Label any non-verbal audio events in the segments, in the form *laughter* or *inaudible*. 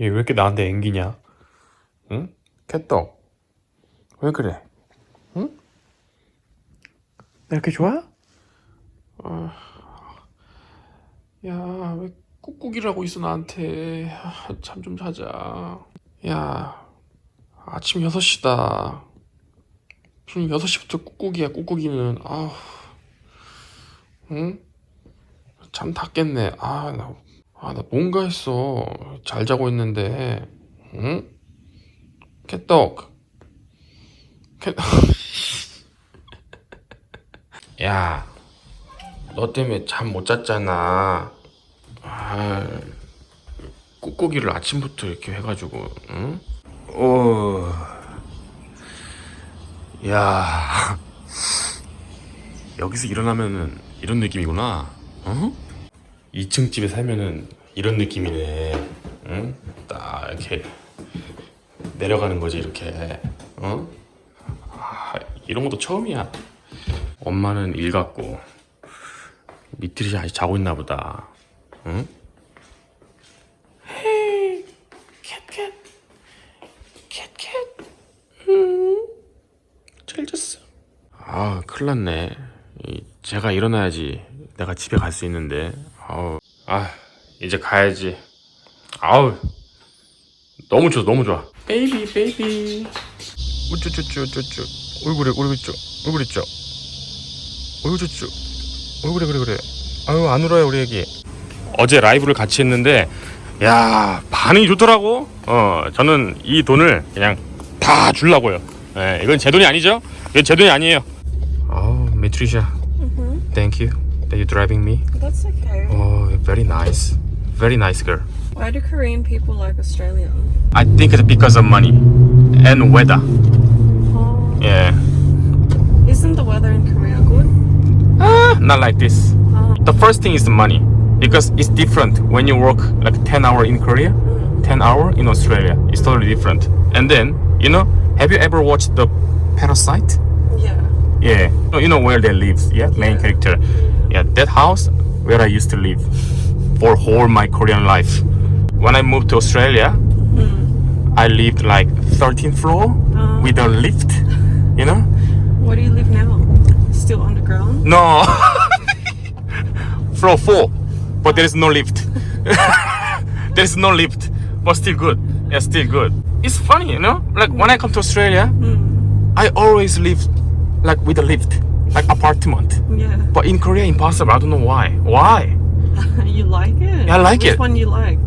얘 왜 이렇게 나한테 앵기냐? 응? 캣떡. 왜 그래? 응? 나 이렇게 좋아? 아, 야, 왜 꾹꾹이라고 있어 나한테. 아, 잠좀 자자. 야, 아침 6시다. 무슨 6시부터 꾹꾹이야, 꾹꾹이는. 아우. 응? 잠 다 깼네. 아, 나, 아, 나 뭔가 했어. 잘 자고 있는데. 응? 캣떡. 캣, *laughs* 야, 너 때문에 잠 못 잤잖아. 아, 꾹꾹이를 아침부터 이렇게 해가지고, 응? 어, 야, 여기서 일어나면은 이런 느낌이구나. 어? 2층 집에 살면은 이런 느낌이네. 응? 딱 이렇게 내려가는 거지 이렇게. 어? 아, 이런 것도 처음이야. 엄마는 일 갔고 미트리 아직 자고 있나 보다. 응? 헤이, 캣캣, 캣캣. 음, 잘 잤어. 아, 큰일 났네. 이, 제가 일어나야지 내가 집에 갈 수 있는데. 아우, 아, 이제 가야지. 아우, 너무 좋아, 너무 좋아. 베이비, 베이비. 우쭈쭈쭈쭈쭈. 얼굴에, 얼굴 있죠? 얼굴 있죠? 얼굴 쭈쭈. 얼굴에, 그래, 그래. 아유, 안 울어요, 우리 애기. 어제 라이브를 같이 했는데, 야, 반응이 좋더라고. 어, 저는 이 돈을 그냥 다 주려고요. 예, 이건 제 돈이 아니죠? 이건 제 돈이 아니에요. Oh, Mitrisha. Thank you that you driving me. That's okay. Oh, very nice. Very nice girl. Why do Korean people like Australia? I think it's because of money and weather. Oh, Yeah. isn't the weather in Korea good? Ah, not like this. Oh, The first thing is the money because it's different when you work like 10 hour in Korea, 10 hour in Australia. It's totally different. And then, you know, have you ever watched the Parasite? yeah. Yeah, you know where they live. Yeah, main Yeah. character. Yeah, that house where I used to live for whole my Korean life. When I moved to Australia, hmm. I lived like 13th floor Oh. with a lift. You know? Where do you live now? Still underground? No, *laughs* floor four, but there is no lift. *laughs* there is no lift, but still good. Yeah, still good. It's funny, you know. Like when I come to Australia, hmm. I always live like with a lift, like apartment. Yeah. But in Korea, impossible. I don't know why. Why? *laughs* you like it? Yeah, I like Which it. one you like?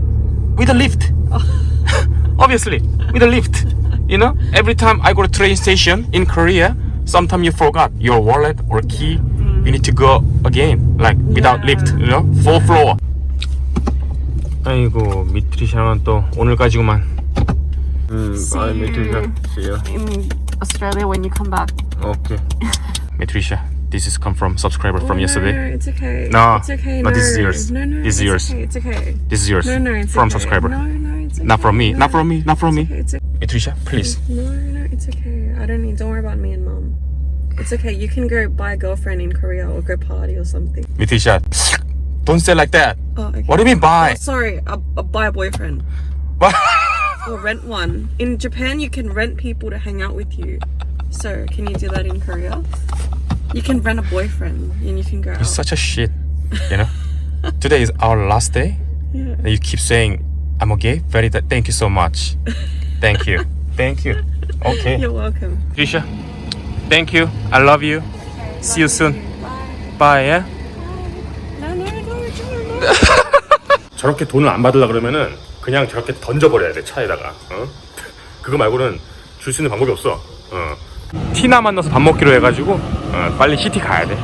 With a lift. *laughs* Obviously, with a lift. You know, every time I go to train station in Korea, sometimes you forgot your wallet or key. You need to go again, like without Yeah. lift. You know, full floor. 아이고 미트리샤는 또 오늘까지구만. 음, See you. See you. In Australia when you come back. Okay. *laughs* Mitrisha, this is come from subscriber from Oh, yesterday. No, it's okay. No, It's okay. no, No, this is yours. No, no, This is it's yours. Okay, it's okay. This is yours No, no, it's from okay. subscriber. No, no, it's okay. Not from me. No, Not from me. Not from it's me. okay, it's okay. Mitrisha, please. No, no, it's okay. I don't need. Don't worry about me and mom. It's okay. You can go buy a girlfriend in Korea or go party or something. Mitrisha, don't say like that. Oh, okay. What do you mean Oh, buy? sorry. A, a buy a boyfriend What? *laughs* or rent one. In Japan, you can rent people to hang out with you. So, can you do that in Korea? You can rent a boyfriend and you can go You're out. such a shit. You know. Today is our last day. Yeah. And you keep saying I'm okay. Very. th- thank you so much. Thank you. Thank you. Okay. You're welcome. Trisha, thank you. I love you. See you soon. Bye. Yeah. No, no, no, no, no. 저렇게 돈을 안 받으려 그러면은 그냥 저렇게 던져버려야 돼 차에다가 어? 그거 말고는 줄 수 있는 방법이 없어 어. 티나 만나서 밥 먹기로 해가지고 어, 빨리 시티 가야 돼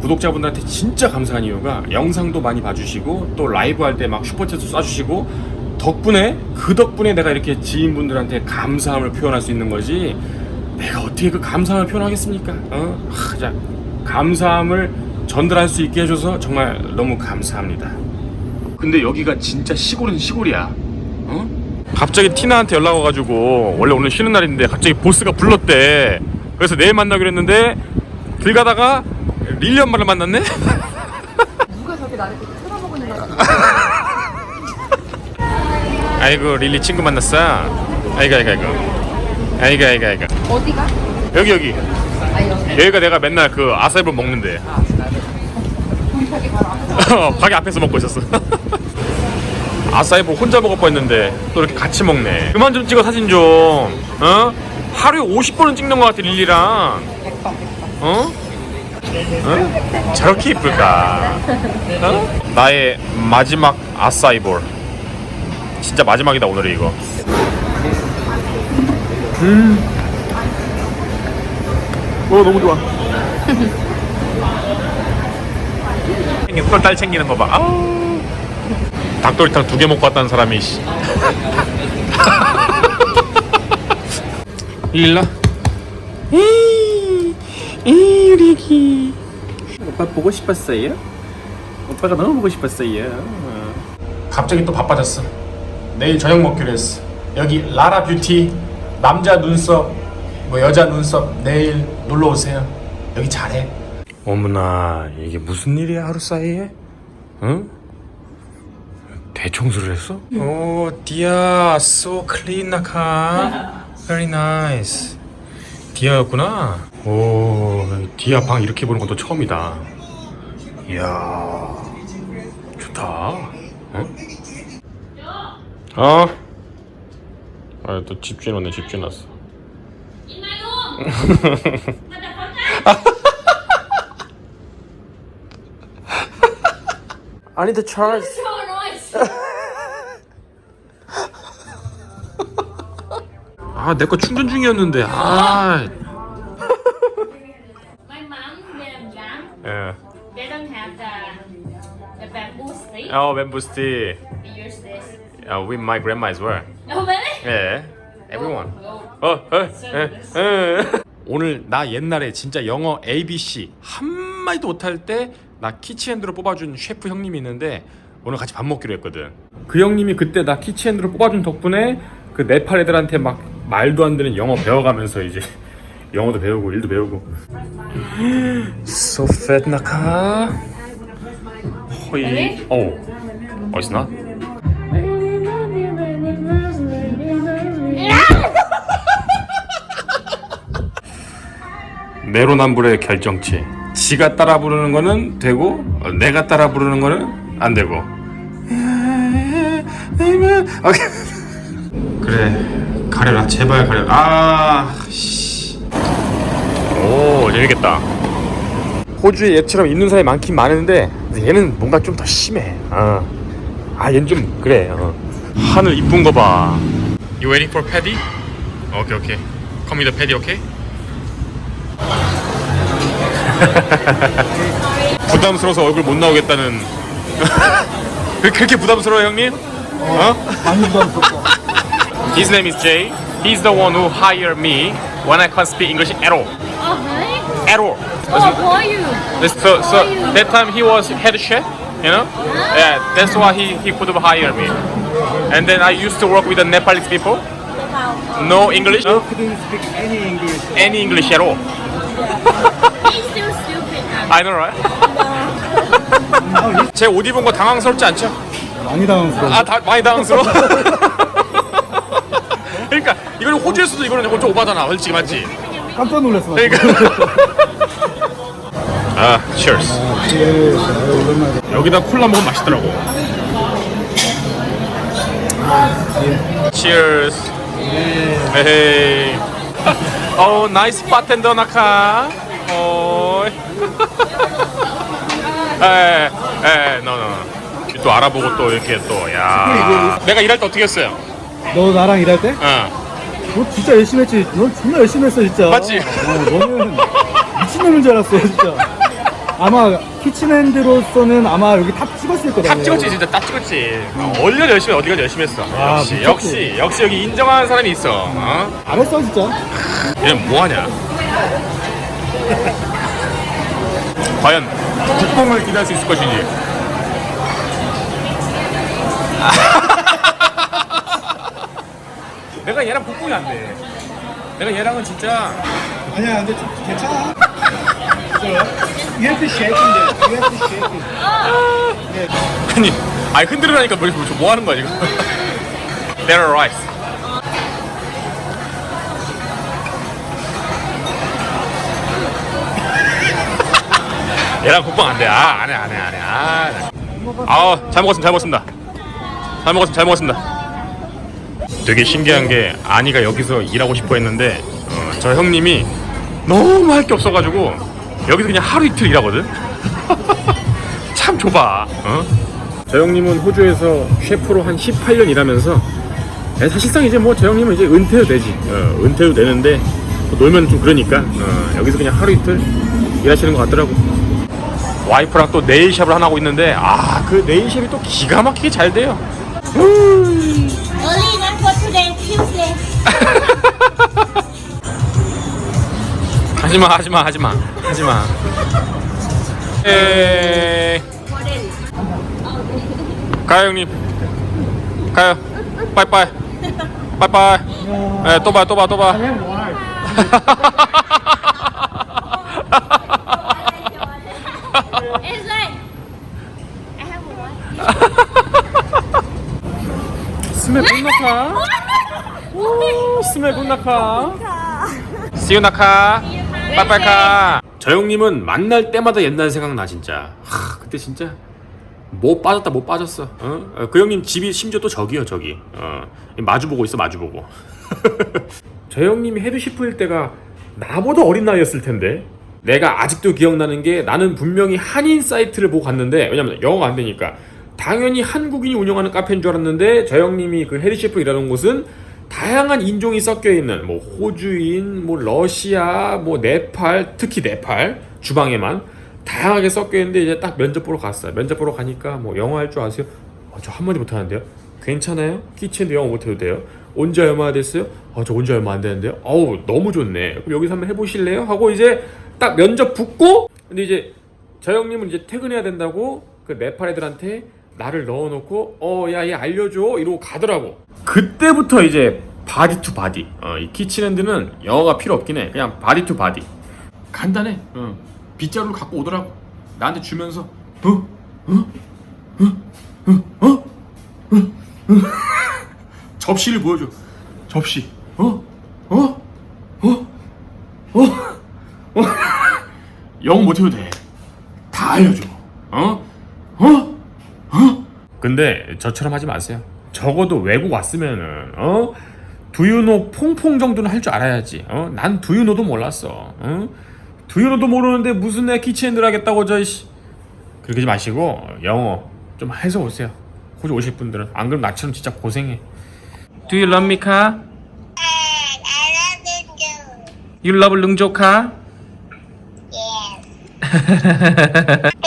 구독자분들한테 진짜 감사한 이유가 영상도 많이 봐주시고 또 라이브 할 때 막 슈퍼챗도 쏴주시고 덕분에 그 덕분에 내가 이렇게 지인분들한테 감사함을 표현할 수 있는 거지 내가 어떻게 그 감사함을 표현하겠습니까 어? 하, 자, 감사함을 전달할 수 있게 해줘서 정말 너무 감사합니다 근데 여기가 진짜 시골은 시골이야. 어? 갑자기 티나한테 연락 와가지고 원래 오늘 쉬는 날인데 갑자기 보스가 불렀대. 그래서 내일 만나기로 했는데 길 가다가 릴리 엄마를 만났네. 누가 저렇게 나를 이렇게 쳐다보고 있는 거야? *laughs* 아이고 릴리 친구 만났어 아이고 아이고 아이고 아이고 아이고 아이고 어디가? 여기 여기 아 여기. 여기가 내가 맨날 그 아사이볼 먹는데 거기 바로 앞에. 어, 가게 앞에서 먹고 있었어 *laughs* *laughs* 아사이볼 혼자 먹을 뻔했는데 또 이렇게 같이 먹네 그만 좀 찍어 사진 좀 어? 하루에 50번은 찍는 것 같아 릴리랑. 어? 어? 저렇게 이쁠까? 어? 나의 마지막 아싸이볼. 진짜 마지막이다 오늘이 이거. 음. 오 너무 좋아. *laughs* 똘딸 챙기는 거 봐. 아우. 닭도리탕 두 개 먹고 왔다는 사람이 씨. *laughs* 일라. 이 우리 애기. 오빠 보고 싶었어요? 오빠가 너무 보고 싶었어요. 갑자기 또 바빠졌어. 내일 저녁 먹기로 했어. 여기 라라 뷰티 남자 눈썹 뭐 여자 눈썹 내일 놀러 오세요. 여기 잘해. 어머나 이게 무슨 일이야 하루 사이에? 응? 대청소를 했어? 오 디아 so clean 나카 very nice 디아였구나 오 디아 방 이렇게 보는 것도 처음이다 이야 좋다 응? 어? 아, 또 집주인 오네, 집주인 왔어. I need the charge. 아, 내 거 충전 중이었는데. 아, My mom, they are young. 예. They don't have the the bamboo stick. 어, 멤버스티. They use this. 어, with my grandma as well. Oh really? 예. Everyone. Oh. 어, 어, 에, 에. 오늘 나 옛날에 진짜 영어 ABC 한 마디도 못할 때 나 키치핸드로 뽑아준 셰프 형님이 있는데 오늘 같이 밥 먹기로 했거든. 그 형님이 그때 나 키치핸드로 뽑아준 덕분에 그 네팔 애들한테 막 말도 안 되는 영어 배워가면서 이제 *laughs* 영어도 배우고 일도 배우고. So fat 나카. 호이. 어. 어디서 나? 내로남불의 결정체. 지가 따라 부르는 거는 되고 어, 내가 따라 부르는 거는 안 되고. 오케이. 그래 가려라 제발 가려라. 아 씨. 오 재밌겠다. 호주에 얘처럼 있는 사람이 많긴 많은데 얘는 뭔가 좀 더 심해. 어. 아 얘는 좀 그래. 어. 하늘 이쁜 거 봐. You waiting for Paddy? 오케이 오케이. Come with the Paddy, 오케이? *laughs* 부담스러워서 얼굴 못 나오겠다는 *laughs* 왜 그렇게 부담스러워 형님? 어? 많이 부담스럽다. His name is Jay. He's the one who hired me when I can't speak English at all. Oh really? At all. Oh, who are you? So, so that time he was head chef, you know? Yeah, that's why he, he could hire me. And then I used to work with the Nepalese people. No English, no couldn't speak any English. any English at all. He's still stupid. now. I know, right? 제 옷 입은 거 당황스럽지 않죠? 많이 당황스러워. 아, 다, 많이 당황스러워. *laughs* 이거는 호주에서도 이거는 좀 오바잖아, 솔직히 맞지? 깜짝 놀랐어. 그러니까. *laughs* 아, cheers. 예, 오랜만에. 여기다 콜라 먹으면 맛있더라고. Cheers. 에헤이. *laughs* 어, 나이스 바텐더 나카. 어. *laughs* 에, 에, no. no. 또 알아보고 또 이렇게 또, 야. 내가 일할 때 어떻게 했어요? 너 나랑 일할 때? 어. 너 진짜 열심히 했지. 넌 존나 열심히 했어 진짜. 맞지? 어, 너는 미친놈인 줄 알았어 진짜. 아마 키친핸드로서는 아마 여기 탑 찍었을 거다. 딱 찍었지 진짜 딱 찍었지 어, 얼마나 열심히 어디가 열심히 했어 아, 역시 미쳤지. 역시 역시 여기 인정하는 사람이 있어 어? 잘했어 진짜. 얘는 뭐하냐 과연 국뽕을 기대할 수 있을 것인지 내가 얘랑 국뽕이 안 돼 내가 얘랑은 진짜 아니야 근데 좀 괜찮아. You have to shake it. You have to shake it. 아니 아니 흔들으라니까 뭐, 뭐, 뭐 하는 거야 지금 better rice. 얘랑 국방 안 돼. 아, 안 해, 안 해, 안 해. 아, 네. 아, 잘 먹었습니다. 잘 먹었습니다. 잘 먹었습니다. 잘 먹었습니다. 되게 신기한 게 아니가 여기서 일하고 싶어 했는데 어, 저 형님이 너무 할 게 없어가지고 여기서 그냥 하루 이틀 일하거든. *laughs* 참 좁아. 어? 저 형님은 호주에서 셰프로 한 18년 일하면서 에, 사실상 이제 뭐 저 형님은 이제 은퇴도 되지. 어, 은퇴도 되는데 뭐 놀면 좀 그러니까 어, 여기서 그냥 하루 이틀 일하시는 것 같더라고. 와이프랑 또 네일샵을 하나 하고 있는데 아 그 네일샵이 또 기가 막히게 잘 돼요. *laughs* 하지마 하지마 하지마 하지마. 에 가요 형님. 가요. 빠이빠이. 빠이빠이. 에, 또 봐 또 봐 또봐. have one. 스멜 굿나카 오 스멜 굿나카. 시유 나카. 빠이빠이 카저 형님은 만날 때마다 옛날 생각나 진짜. 하 그때 진짜 못 빠졌다 못 빠졌어. 어? 어, 그 형님 집이 심지어 또 저기요 저기. 어, 마주보고 있어 마주보고. 저 형님이 헤드시프일 때가 나보다 어린 나이였을 텐데. 내가 아직도 기억나는 게 나는 분명히 한인 사이트를 보고 갔는데 왜냐면 영어가 안 되니까. 당연히 한국인이 운영하는 카페인 줄 알았는데 저 형님이 그 헤드셰프 일하는 곳은 다양한 인종이 섞여 있는 뭐 호주인, 뭐 러시아, 뭐 네팔, 특히 네팔 주방에만 다양하게 섞여 있는데 이제 딱 면접 보러 갔어요. 면접 보러 가니까 뭐 영어 할 줄 아세요? 어, 저 한마디 못 하는데요. 괜찮아요? 키친도 영어 못 해도 돼요. 온지 얼마나 됐어요? 어, 저온지 얼마 안 되는데요. 어우 너무 좋네. 그럼 여기서 한번 해 보실래요? 하고 이제 딱 면접 붙고 근데 이제 저 형님은 이제 퇴근해야 된다고 그 네팔 애들한테 나를 넣어놓고 어 야 얘 알려줘 이러고 가더라고 그때부터 이제 바디 투 바디 어, 이 키친핸드는 영어가 필요 없긴 해 그냥 바디 투 바디 간단해 어. 빗자루를 갖고 오더라고 나한테 주면서 어? 어? 어? 어? 어? 어? 어? 접시를 보여줘 접시 어? 어? 어? 어? 어? 영어 못해도 돼다 알려줘 어? 어? 어? 근데 저처럼 하지 마세요. 적어도 외국 왔으면은 어 두유노 퐁퐁 정도는 할 줄 알아야지. 어 난 두유노도 몰랐어. 어 두유노도 모르는데 무슨 내 키친핸들 하겠다고 저씨 그러지 마시고 영어 좀 해서 오세요. 호주 오실 분들은 안 그럼 나처럼 진짜 고생해. Do you love me, 카? I love you. You love 룽조카? Yes. *laughs*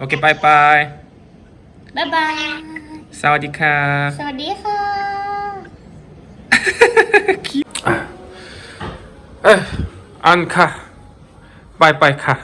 โอเคบายบายบายบาย สวัสดีค่ะสวัสดีค่ะ เอ้ยอันค่ะ ไปไปค่ะ